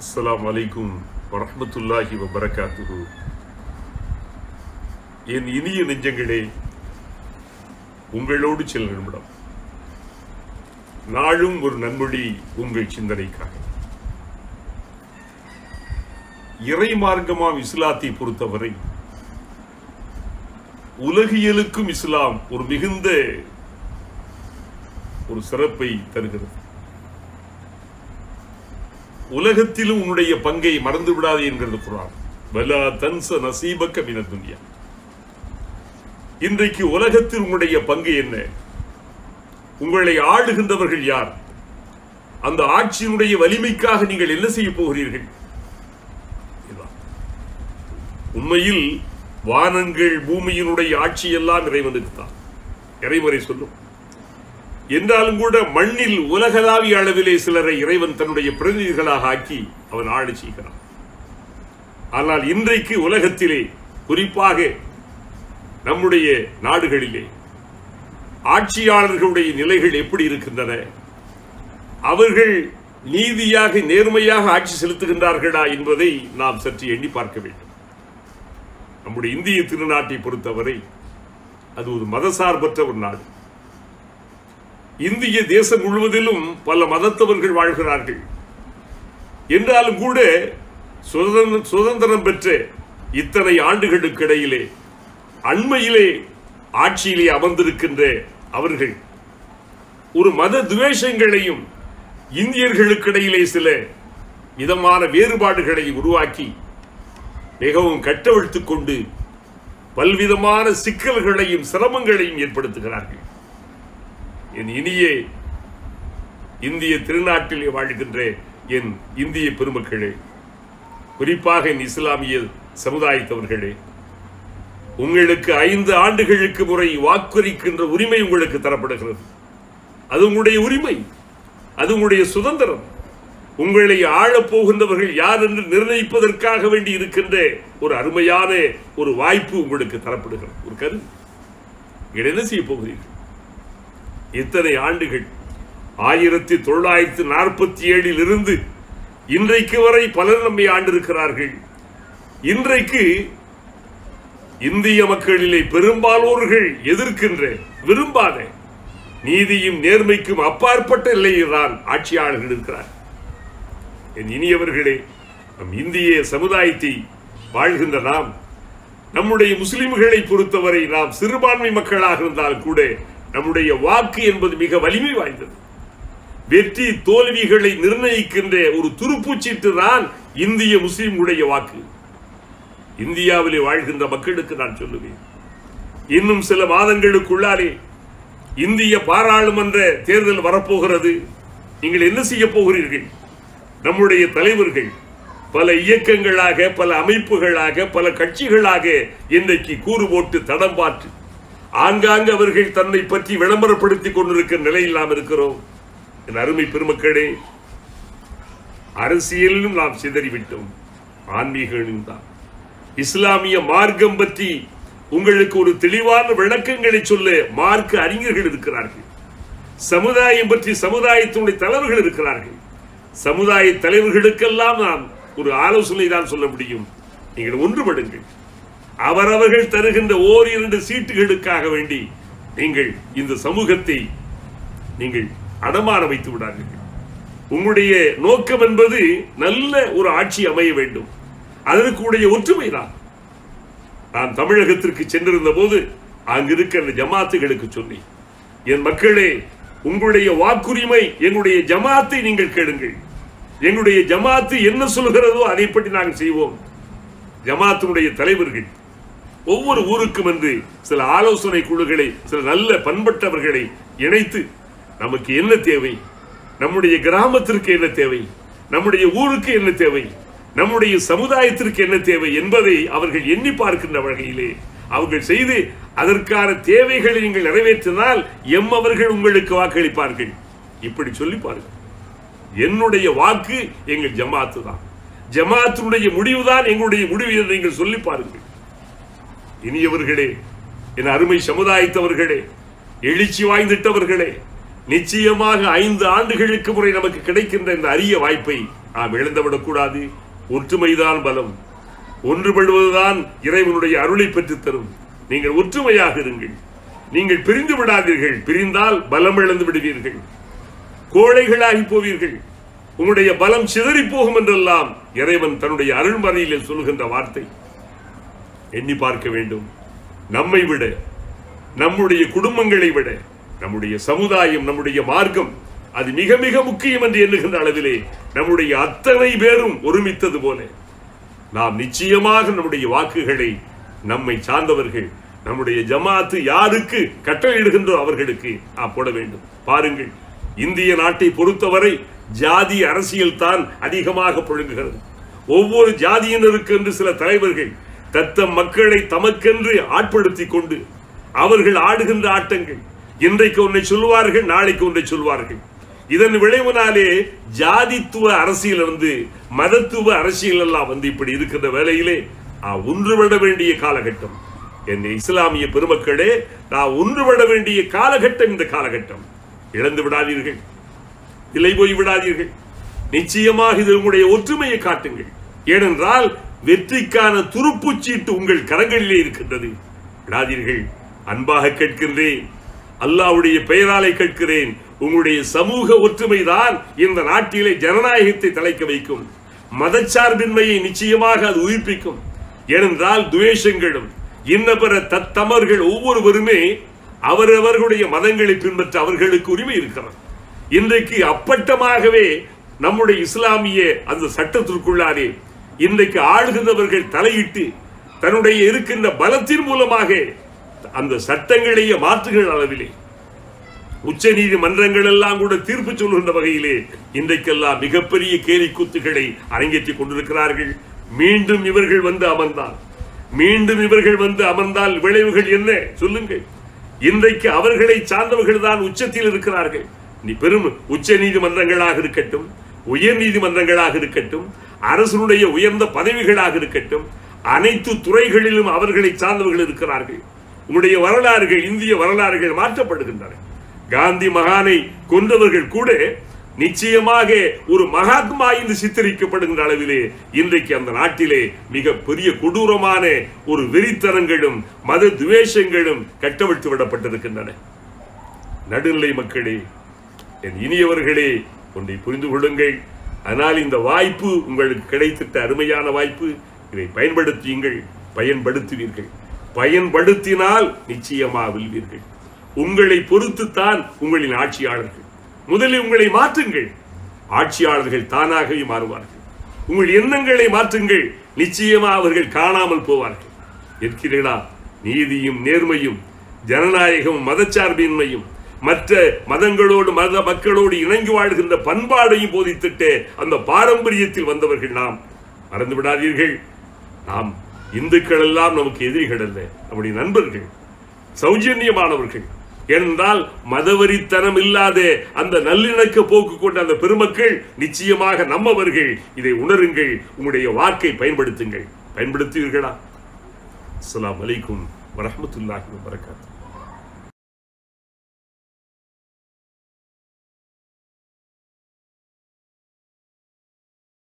அஸ்லாம் வலைக்கும் வரமத்துல்லாஹி வபரகாத்துஹு என் இனிய நெஞ்சங்களே உங்களோடு சில நிமிடம். நாளும் ஒரு நன்மொழி உங்கள் சிந்தனைக்காக. இறை மார்க்கமாம் இஸ்லாத்தை பொறுத்தவரை உலகியலுக்கும் இஸ்லாம் ஒரு மிகுந்த ஒரு சிறப்பை தருகிறது. உலகத்திலும் உன்னுடைய பங்கை மறந்து விடாதே என்கிறது குரான் வலா தன்ச நசீபக்க மின துன்யா. இன்றைக்கு உலகத்தில் உங்களுடைய பங்கு என்ன? உங்களை ஆளுகின்றவர்கள் யார்? அந்த ஆட்சியினுடைய வலிமைக்காக நீங்கள் என்ன செய்ய போகிறீர்கள்? இதுதான். உண்மையில் வானங்கள் பூமியினுடைய ஆட்சி எல்லாம் இறைவனுக்கு தான் இறைவரை சொல்லும். என்றாலும் கூட மண்ணில் உலகளாவிய அளவிலே சிலரை இறைவன் தன்னுடைய பிரதிநிதிகளாக ஆக்கி அவன் ஆழ செய்கிறான். ஆனால் இன்றைக்கு உலகத்திலே குறிப்பாக நம்முடைய நாடுகளிலே ஆட்சியாளர்களுடைய நிலைகள் எப்படி இருக்கின்றன? அவர்கள் நீதியாக நேர்மையாக ஆட்சி செலுத்துகின்றார்களா என்பதை நாம் சற்று எண்ணி பார்க்க வேண்டும். நம்முடைய இந்திய திருநாட்டை பொறுத்தவரை அது ஒரு மதசார்பற்ற ஒரு நாடு. இந்திய தேசம் முழுவதிலும் பல மதத்தவர்கள் வாழ்கிறார்கள். என்றாலும் கூட சுதந்திரம் சுதந்திரம் பெற்ற இத்தனை ஆண்டுகளுக்கு இடையிலே அண்மையிலே ஆட்சியிலே அமர்ந்திருக்கின்ற அவர்கள் ஒரு மத துவேஷங்களையும் இந்தியர்களுக்கு இடையிலே சில விதமான வேறுபாடுகளை உருவாக்கி மிகவும் கட்டவிழ்த்து கொண்டு பல்விதமான சிக்கல்களையும் சிரமங்களையும் ஏற்படுத்துகிறார்கள். என் இனிய இந்திய திருநாட்டிலே வாழ்கின்ற என் இந்திய பெருமக்களே குறிப்பாக என் இஸ்லாமிய சமுதாயத்தவர்களே உங்களுக்கு ஐந்து ஆண்டுகளுக்கு முறை வாக்குரிக்கின்ற உரிமை உங்களுக்கு தரப்படுகிறது. அது உங்களுடைய உரிமை அது உங்களுடைய சுதந்திரம். உங்களை ஆளப் போகின்றவர்கள் யார் என்று நிர்ணயிப்பதற்காக வேண்டி இருக்கின்ற ஒரு அருமையான ஒரு வாய்ப்பு உங்களுக்கு தரப்படுகிறது. ஒரு கருத்து. நீங்கள் என்ன செய்ய போகிறீர்கள்? இத்தனை ஆண்டுகள்? ஆயிரத்தி தொள்ளாயிரத்தி நாற்பத்தி ஏழில் இருந்து இன்றைக்கு வரை பலர் நம்மை ஆண்டிருக்கிறார்கள். இன்றைக்கு இந்திய மக்களிலே பெரும்பாலோர்கள் எதிர்க்கின்ற விரும்பாத நீதியும் நேர்மைக்கும் அப்பாற்பட்ட நிலையில்தான் ஆட்சியாளர்கள் இருக்கிறார் என் இனியவர்களே நம் இந்திய சமுதாயத்தை வாழ்கின்ற நாம் நம்முடைய முஸ்லிம்களை பொறுத்தவரை நாம் சிறுபான்மை மக்களாக இருந்தால் கூட நம்முடைய வாக்கு என்பது மிக வலிமை வாய்ந்தது. வெற்றி தோல்விகளை நிர்ணயிக்கின்ற ஒரு துருப்புச்சீட்டு தான் இந்திய முஸ்லிம்களுடைய வாக்கு. இந்தியாவிலே வாழ்கின்ற மக்களுக்கு நான் சொல்லுவேன். இன்னும் சில மாதங்களுக்குள்ளாலே இந்திய பாராளுமன்ற தேர்தல் வரப்போகிறது. நீங்கள் என்ன செய்ய போகிறீர்கள்? நம்முடைய தலைவர்கள் பல இயக்கங்களாக பல அமைப்புகளாக பல கட்சிகளாக இன்றைக்கு கூறு போட்டு தடம் பாற்று ஆங்காங்கு அவர்கள் தன்னை பற்றி விளம்பரப்படுத்திக் கொண்டிருக்கிற நிலையில் நாம் இருக்கிறோம். என் அருமை பெருமக்களே அரசியலிலும் நாம் சிதறிவிட்டோம். ஆன்மீகங்களும் தான் இஸ்லாமிய மார்க்கம் பற்றி உங்களுக்கு ஒரு தெளிவான விளக்கங்களை சொல்ல மார்க்க அறிஞர்கள் இருக்கிறார்கள். சமுதாயம் பற்றி சமுதாயத்தினுடைய தலைவர்கள் இருக்கிறார்கள். சமுதாய தலைவர்களுக்கெல்லாம் நாம் ஒரு ஆலோசனை தான் சொல்ல முடியும். நீங்கள் ஒன்றுபடுங்கள். அவரவர்கள் தருகின்ற ஓர் இரண்டு சீட்டுகளுக்காக வேண்டி நீங்கள் இந்த சமூகத்தை நீங்கள் அடமாற வைத்து விடாதீர்கள். உங்களுடைய நோக்கம் என்பது நல்ல ஒரு ஆட்சி அமைய வேண்டும். அதற்குடைய ஒற்றுமைதான் நான் தமிழகத்திற்கு சென்றிருந்த போது அங்கிருக்கிற ஜமாத்துகளுக்கு சொன்னேன். என் மக்களே உங்களுடைய வாக்குரிமை எங்களுடைய ஜமாத்தை நீங்கள் கேளுங்கள். எங்களுடைய ஜமாத்து என்ன சொல்கிறதோ அதை பற்றி நாங்கள் செய்வோம். ஜமாத்தினுடைய தலைவர்கள் ஒவ்வொரு ஊருக்கும் என்று சில ஆலோசனை குழுக்களை சில நல்ல பண்பட்டவர்களை இணைத்து நமக்கு என்ன தேவை? நம்முடைய கிராமத்திற்கு என்ன தேவை? நம்முடைய ஊருக்கு என்ன தேவை? நம்முடைய சமுதாயத்திற்கு என்ன தேவை என்பதை அவர்கள் எண்ணி பார்க்கின்ற வகையிலே அவர்கள் செய்து அதற்கான தேவைகளை நீங்கள் நிறைவேற்றினால் எம் அவர்கள் உங்களுக்கு வாக்களிப்பார்கள். இப்படி சொல்லி பாருங்கள். என்னுடைய வாக்கு எங்கள் ஜமாத்து தான். ஜமாத்தினுடைய முடிவுதான் எங்களுடைய முடிவு என்று நீங்கள் சொல்லி பாருங்கள். இனியவர்களே என் அருமை சமுதாயத்தவர்களே எழுச்சி வாய்ந்திட்டவர்களே நிச்சயமாக ஐந்து ஆண்டுகளுக்கு முறை நமக்கு கிடைக்கின்ற இந்த அரிய வாய்ப்பை நாம் இழந்துவிடக்கூடாது. ஒற்றுமைதான் பலம். ஒன்றுபடுவதுதான் இறைவனுடைய அருளை பெற்றுத் தரும். நீங்கள் ஒற்றுமையாக இருங்கள். நீங்கள் பிரிந்து விடாதீர்கள். பிரிந்தால் பலம் இழந்து விடுவீர்கள். கோழைகளாகி போவீர்கள். உங்களுடைய பலம் சிதறி போகும் என்றெல்லாம் இறைவன் தன்னுடைய அருள்மறையில் சொல்கின்ற வார்த்தை. எண்ணி பார்க்க வேண்டும். நம்மை விட நம்முடைய குடும்பங்களை விட நம்முடைய சமுதாயம் நம்முடைய மார்க்கம் அது மிக மிக முக்கியம் என்று எண்ணுகின்ற அளவிலே நம்முடைய அத்தனை பேரும் ஒருமித்தது போல. நாம் நிச்சயமாக நம்முடைய வாக்குகளை நம்மை சார்ந்தவர்கள் நம்முடைய ஜமாத்து யாருக்கு கட்டளையிடுகின்றோ அவர்களுக்கு நாம் போட வேண்டும். பாருங்கள் இந்திய நாட்டை பொறுத்தவரை ஜாதி அரசியல் தான் அதிகமாக புழங்குகிறது. ஒவ்வொரு ஜாதியினருக்கு என்று சில தலைவர்கள் தத்த மக்களை தமக்கென்று ஆட்படுத்தி கொண்டு அவர்கள் ஆடுகின்ற ஆட்டங்கள். இன்றைக்கு ஒன்றை சொல்வார்கள் நாளைக்கு ஒன்றை சொல்வார்கள். இதன் விளைவினாலே ஜாதித்துவ அரசியல் வந்து மதத்துவ அரசியல் எல்லாம் வந்து இப்படி இருக்கின்ற வேலையிலே ஒன்றுபட வேண்டிய காலகட்டம். என் இஸ்லாமிய பெருமக்களே நான் ஒன்றுபட வேண்டிய காலகட்டம் இந்த காலகட்டம். இழந்து விடாதீர்கள். நிலை போய் விடாதீர்கள். நிச்சயமாக இது உங்களுடைய ஒற்றுமையை காட்டுங்கள். ஏனென்றால் வெற்றிக்கான துருப்புச்சீட்டு உங்கள் கரங்களிலே இருக்கின்றது. விடாதீர்கள். அன்பாக கேட்கின்றேன். அல்லாவுடைய பெயராலை கேட்கிறேன். உங்களுடைய சமூக ஒற்றுமைதான் இந்த நாட்டிலே ஜனநாயகத்தை தலைக்க வைக்கும். மதச்சார்பின்மையை நிச்சயமாக அது உயிர்ப்பிக்கும். ஏனென்றால் துவேஷங்களும் இன்ன பிற தத்தமர்கள் ஒவ்வொருவருமே அவரவர்களுடைய மதங்களை பின்பற்ற அவர்களுக்கு உரிமை இருக்கிறது. இன்றைக்கு அப்பட்டமாகவே நம்முடைய இஸ்லாமிய அந்த சட்டத்திற்குள்ளாரே இன்றைக்கு ஆளுகின்றவர்கள் தலையிட்டு தன்னுடைய இருக்கின்ற பலத்தின் மூலமாக அந்த சட்டங்களையே மாற்றுகிற அளவிலே உச்ச நீதிமன்றங்கள் எல்லாம் கூட தீர்ப்பு சொல்கின்ற வகையிலே இன்றைக்கெல்லாம் மிகப்பெரிய கேலி கூத்துகளை அரங்கேற்றிக் கொண்டிருக்கிறார்கள். மீண்டும் இவர்கள் வந்து அமர்ந்தால் மீண்டும் இவர்கள் வந்து அமர்ந்தால் விளைவுகள் என்ன? சொல்லுங்கள். இன்றைக்கு அவர்களை சார்ந்தவர்கள் தான் உச்சத்தில் இருக்கிறார்கள். நீ பெரும் உச்ச நீதிமன்றங்களாக இருக்கட்டும் உயர் நீதிமன்றங்களாக இருக்கட்டும் அரசனுடைய உயர்ந்த பதவிகளாக இருக்கட்டும் அனைத்து துறைகளிலும் அவர்களை சார்ந்தவர்கள் இருக்கிறார்கள். உங்களுடைய வரலாறுகள் இந்திய வரலாறுகள் மாற்றப்படுகின்றன. காந்தி மகானை கொன்றவர்கள் கூட நிச்சயமாக ஒரு மகாத்மா என்று சித்தரிக்கப்படுகின்ற அளவிலே இன்றைக்கு அந்த நாட்டிலே மிக பெரிய கொடூரமான ஒரு வெறித்தனங்களும் மத துவேஷங்களும் கட்டவிழ்த்து விடப்பட்டிருக்கின்றன. நடுநிலை மக்களே என் இனியவர்களே ஒன்றை புரிந்து கொள்ளுங்கள். ஆனால் இந்த வாய்ப்பு உங்களுக்கு கிடைத்திட்ட அருமையான வாய்ப்பு இதை பயன்படுத்தியுங்கள் பயன்படுத்துவீர்கள். பயன்படுத்தினால் நிச்சயமா வெல்வீர்கள் உங்களை பொறுத்துத்தான் உங்களின் ஆட்சியாளர்கள். முதலில் உங்களை மாற்றுங்கள். ஆட்சியாளர்கள் தானாகவே மாறுவார்கள். உங்கள் எண்ணங்களை மாற்றுங்கள். நிச்சயமா அவர்கள் காணாமல் போவார்கள். இருக்கிறீர்களா நீதியும் நேர்மையும் ஜனநாயகம் மதச்சார்பின்மையும் மற்ற மதங்களோடு மத மக்களோடு இணங்கி வாழ்கின்ற பண்பாடையும் போதித்துட்டு அந்த பாரம்பரியத்தில் வந்தவர்கள் நாம். மறந்து விடாதீர்கள். நாம் இந்துக்கள் எல்லாம் நமக்கு எதிரிகள் அல்ல. நம்முடைய நண்பர்கள் சௌஜன்யமானவர்கள். என்றால் மதவரித்தனம் இல்லாத அந்த நல்லிணக்க போக்கு கொண்ட அந்த பெருமக்கள் நிச்சயமாக நம்மவர்கள். இதை உணருங்கள். உங்களுடைய வாக்கை பயன்படுத்துங்கள். பயன்படுத்துவீர்களா? அஸ்லாம் வலைக்கும் வரமத்துல்லாஹி வரகாத்து